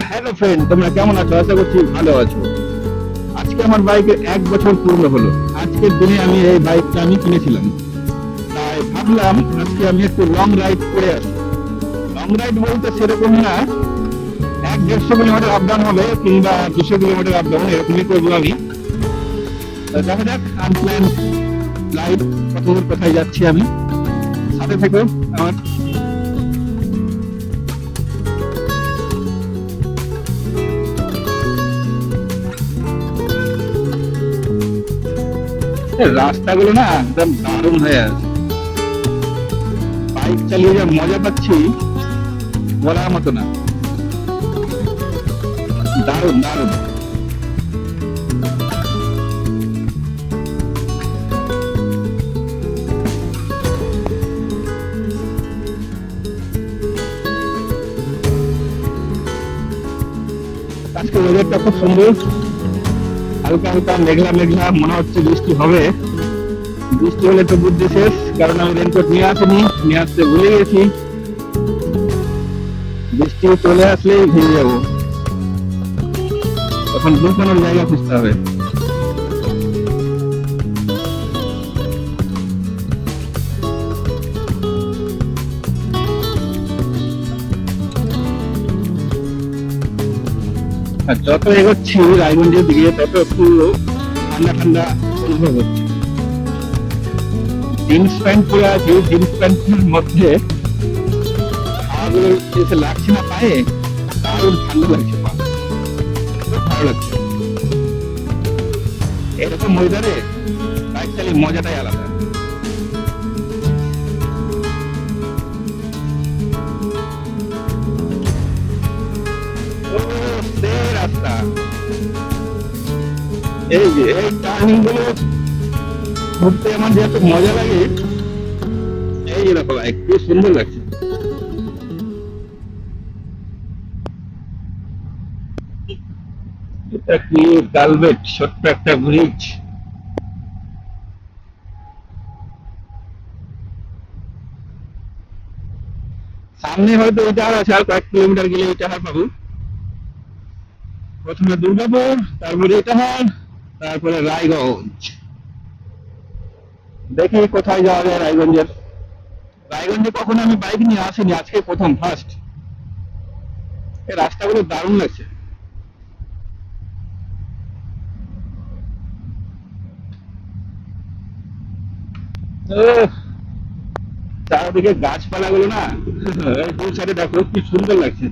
Hello friend তোমরা কেমন আছো? আশা করছি ভালো আছো। আজকে আমার বাইকের এক বছর পূর্ণ হলো। আজকের দিনে আমি এই বাইকটা আমি কিনেছিলাম। তাই ভাবলাম আজকে আমি একটু লং রাইড করে আসি। লং রাইড বলতে সেরকম না, এক দেড়শো কিলোমিটার আপ ডাউন হবে কিংবা দুশো কিলোমিটার আপ ডাউন এরকমই করব আমি। দেখা যাক আনপ্ল্যান লাইভ কত কোথায় যাচ্ছি আমি। সাথে থেকো, আমার রাস্তাগুলো না একদম দারুণ হয়ে আছে। বাইক চালিয়ে যা মজা পাচ্ছি, বলার মতো না। দারুণ দারুণ। আজকে ওয়েদারটা খুব সুন্দর। হালকা হালকা মেঘলা মেঘলা মনে হচ্ছে বৃষ্টি হবে। বৃষ্টি হলে তো বুদ্ধি শেষ, কারণ আমি রেনকোট নিয়ে আসিনি, নিয়ে আসতে ভুলে গেছি। বৃষ্টি চলে আসলেই ভিজে যাব। তখন লুকানোর জায়গা খুঁজতে হবে? আর যত এগোচ্ছি, রায়গঞ্জের দিকে তত একটু ঠান্ডা ঠান্ডা অনুভব হচ্ছে। জিন্স প্যান্ট পরে জিন্স প্যান্টের মধ্যে এসে লাগছে না পায়ে, দারুণ ঠান্ডা লাগছে ভালো লাগছে। এরকম ওয়েদারে বাইক চালিয়ে মজাটাই আলাদা। এই যে ঘুরতে আমার যে এত মজা লাগে, এই একটু সুন্দর লাগছে। এটা কি গালবেট ছোট্ট একটা ব্রিজ সামনে হয়তো এটা আর আছে, আর কয়েক কিলোমিটার গেলে এটা আর পাবো প্রথমে দুর্গাপুর, তারপরে ইটাহার তারপরে রায়গঞ্জ। দেখি কোথায় যাওয়া যায় রায়গঞ্জের। রায়গঞ্জে কখনো আমি বাইক নিয়ে আসিনি, আজকে প্রথম ফার্স্ট এই রাস্তাগুলো দারুণ লাগছে। চারদিকে গাছপালা গুলো না দু সাইডে দেখো, কি সুন্দর লাগছে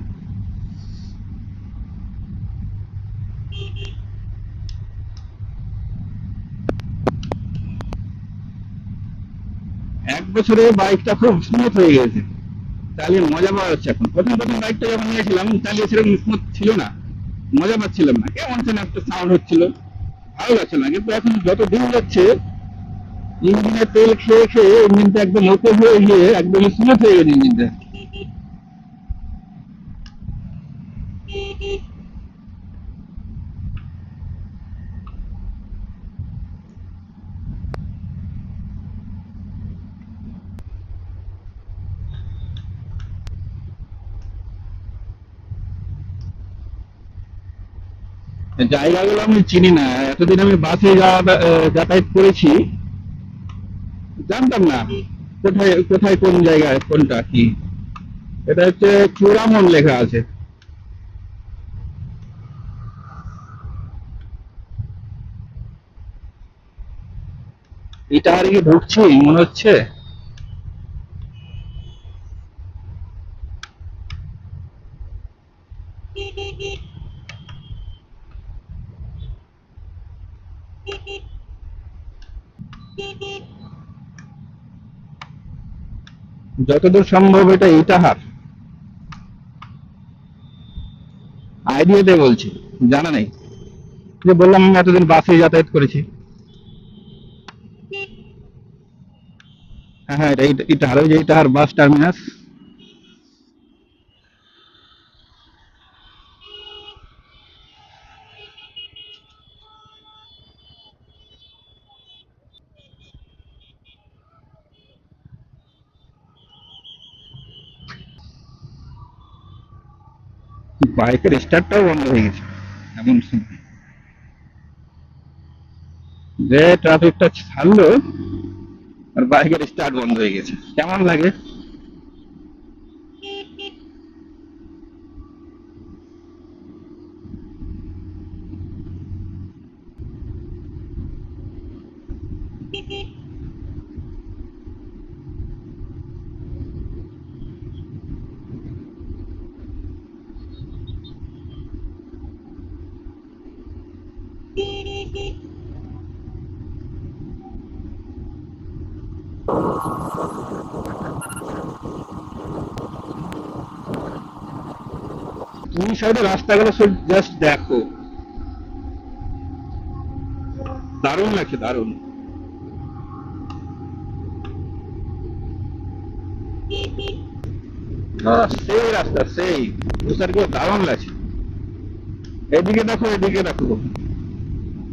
এক বছরে বাইকটা খুব স্মুথ হয়ে গেছে। তাহলে মজা পাওয়া যাচ্ছে এখন। প্রথম প্রথম বাইকটা যখন নিয়েছিলাম, তাহলে সেরকম স্মুথ ছিল না। মজা পাচ্ছিলাম না। কেমন যেন একটা সাউন্ড হচ্ছিল। ভালো লাগছিল না। কিন্তু এখন যত দিন যাচ্ছে, ইঞ্জিনের তেল খেয়ে খেয়ে ইঞ্জিনটা একদম ওকে হয়ে গিয়ে একদম স্মুথ হয়ে গেছে ইঞ্জিনটা। জায়গাগুলো আমি চিনি না। এতদিন আমি বাসে যাতায়াত করেছি। জানতাম না কোথায় কোথায় কোন জায়গায় কোনটা কি। এটা হচ্ছে চূড়ামন লেখা আছে। এটা আর কি ঢুকছি মনে হচ্ছে? যতদূর সম্ভব এটা ইতাহার। আইডিয়াতে বলছি, জানা নেই। যে বললাম আমি এতদিন বাসে যাতায়াত করেছি। হ্যাঁ হ্যাঁ এটা ইটাহার ওই যে ইটাহার বাস টার্মিনাস। বাইকের স্টার্টটাও বন্ধ হয়ে গেছে, এমন যে ট্রাফিকটা ছাড়লো, আর বাইকের স্টার্ট বন্ধ হয়ে গেছে। কেমন লাগে? দুই সাইডে রাস্তাগুলো সব জাস্ট দেখো। দারুণ লাগছে, দারুণ। সেই রাস্তা, সেই। তুষারগুলো দারুণ লাগছে। এদিকে দেখো এদিকে দেখো।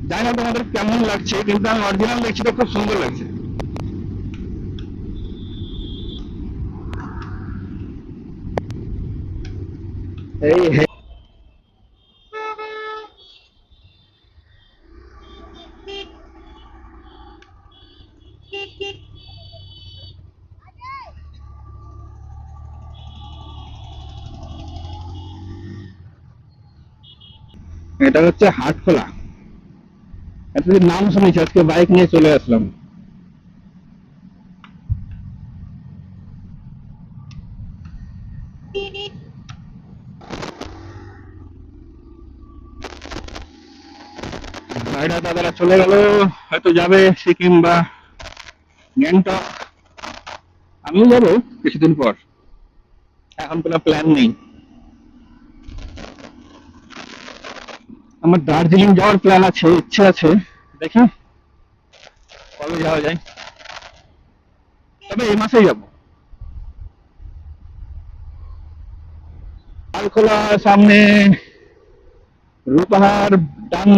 জানি না তোমাদের কেমন লাগছে? কিন্তু আমি অরিজিনাল দেখছি তো খুব সুন্দর লাগছে। এই হে এটা হচ্ছে হাটখোলা। এতদিন নাম শুনেছি আজকে বাইক নিয়ে চলে আসলাম। ভাইরা দাদারা চলে গেল। হয়তো যাবে সিকিম বা গ্যাংটক। আমিও যাব কিছুদিন পর। এখন কোনো প্ল্যান নেই। আমার দার্জিলিং যাওয়ার প্ল্যান আছে, ইচ্ছে আছে। দেখি কবে যাওয়া যায়। তবে এই মাসেই যাব। লালখোলা সামনে রূপাহার ডান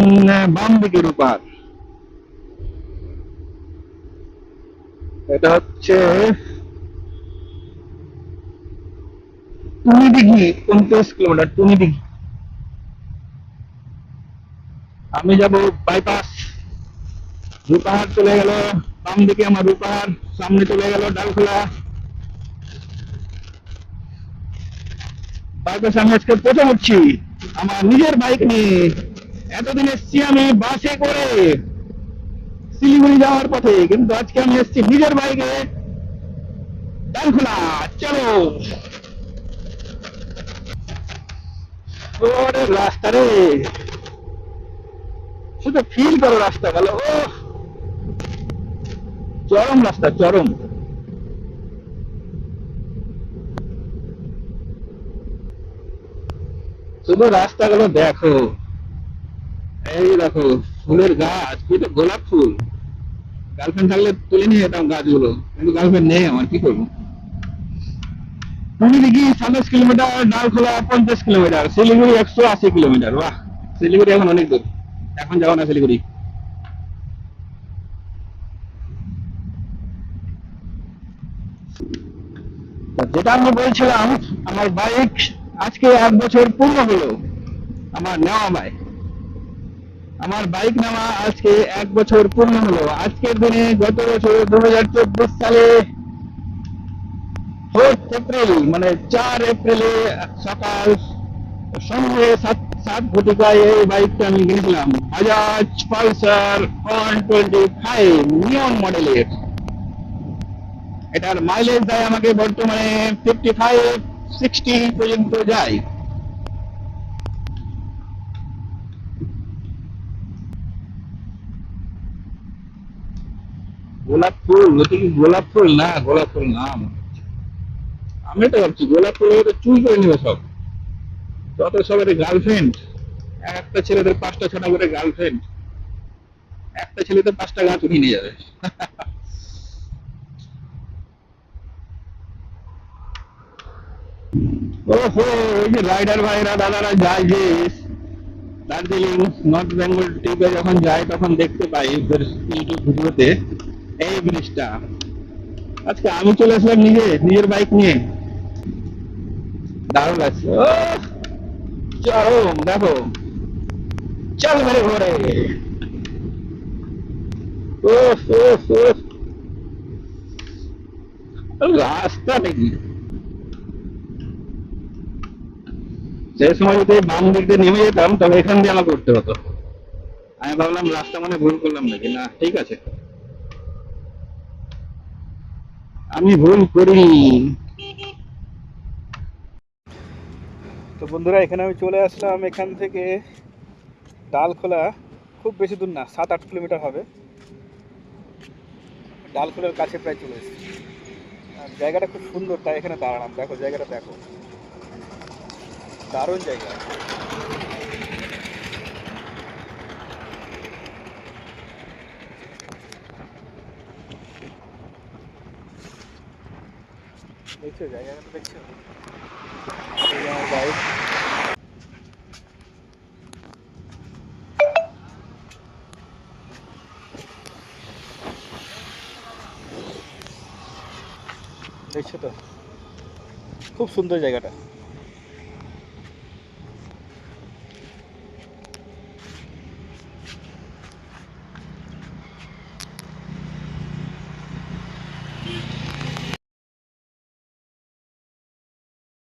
বাম দিকে রূপাহার। এটা হচ্ছে টুনি দিঘি পঞ্চাশ কিলোমিটার টুনি দিঘি আমি যাব বাইপাস রূপাহার চলে গেল, বাম দিকে আমার রূপাহার, সামনে চলে গেল ডালখোলা। বাইপাস আমি আজকে প্রথম উঠছি আমার নিজের বাইক নিয়ে এতদিন এসছি আমি বাসে করে শিলিগুড়ি যাওয়ার পথে, কিন্তু আজকে আমি এসছি নিজের বাইকে ডালখোলা, চলো। রাস্তা রে। শুধু ফিল করো রাস্তা গেল ও চরম রাস্তা, চরম। শুধু রাস্তাগুলো দেখো। এই দেখো, ফুলের গাছ কিন্তু গোলাপ ফুল। গার্লফ্রেন্ড থাকলে তুলে নিয়ে যেতাম গাছগুলো, কিন্তু গার্লফ্রেন্ড নেই আমার, কি করব? তুমি দেখি সাতাশ কিলোমিটার, ডালখোলা পঞ্চাশ কিলোমিটার, শিলিগুড়ি একশো আশি কিলোমিটার, বাহ! শিলিগুড়ি এখন অনেক দূর। এখন যাব না শিলিগুড়ি। যেটা আমি বলছিলাম, আমার বাইক আজকে এক বছর পূর্ণ হলো আমার নেওয়া বাইক আমার বাইক নেওয়া আজকে এক বছর পূর্ণ হলো। আজকের দিনে গত বছর দু হাজার চব্বিশ সালে ফোর্থ এপ্রিল মানে চার এপ্রিলে সকাল সন্ধ্যে সাত সাত ঘটিকায় এই বাইকটা আমি কিনেছিলাম। Bajaj Pulsar one twenty five neon মডেলের। এটার মাইলেজ দেয় আমাকে বর্তমানে ফিফটি ফাইভ সিক্সটি পর্যন্ত যায় গোলাপ ফুল ওটা গোলাপ ফুল না গোলাপ ফুল নাম। আমি তো ভাবছি গোলাপ ফুল ওটা চুল করে নেবে সব। যত সবের গার্লফ্রেন্ড একটা ছেলেদের পাঁচটা ছটা করে গার্লফ্রেন্ড একটা ছেলেদের পাঁচটা গাছ উঠিয়ে নিয়ে যাবে। ওহো ওই যে রাইডার ভাইরা দাদারা যায় যে দার্জিলিং নর্থ বেঙ্গল ট্রিপে যখন যায় তখন দেখতে পাই ওদের ইউটিউব ভিডিওতে এই ব্রিজটা আজকে আমি চলে আসলাম নিজে নিজের বাইক নিয়ে দারুণ লাগছে ও চরম দেখো চল মেরে ঘরে উফ উফ উফ রাস্তা নাকি সেই সময় যদি বাম দিক দিয়ে নেমে যেতাম, তবে এখান দিয়ে আমার করতে হতো। আমি ভাবলাম, রাস্তা মানে ভুল করলাম নাকি? না, ঠিক আছে। আমি ভুল করিনি তো বন্ধুরা, এখানে আমি চলে আসলাম। এখান থেকে ডালখোলা, খুব বেশি দূর না সাত আট কিলোমিটার হবে। ডালখোলার কাছে প্রায় চলে এসেছি। জায়গাটা খুব সুন্দর, তাই এখানে দাঁড়ালাম। দেখো, জায়গাটা দেখো। দারুণ জায়গা দেখছ জায়গাটা দেখছ এই আমার বাইক দেখছ তো খুব সুন্দর জায়গাটা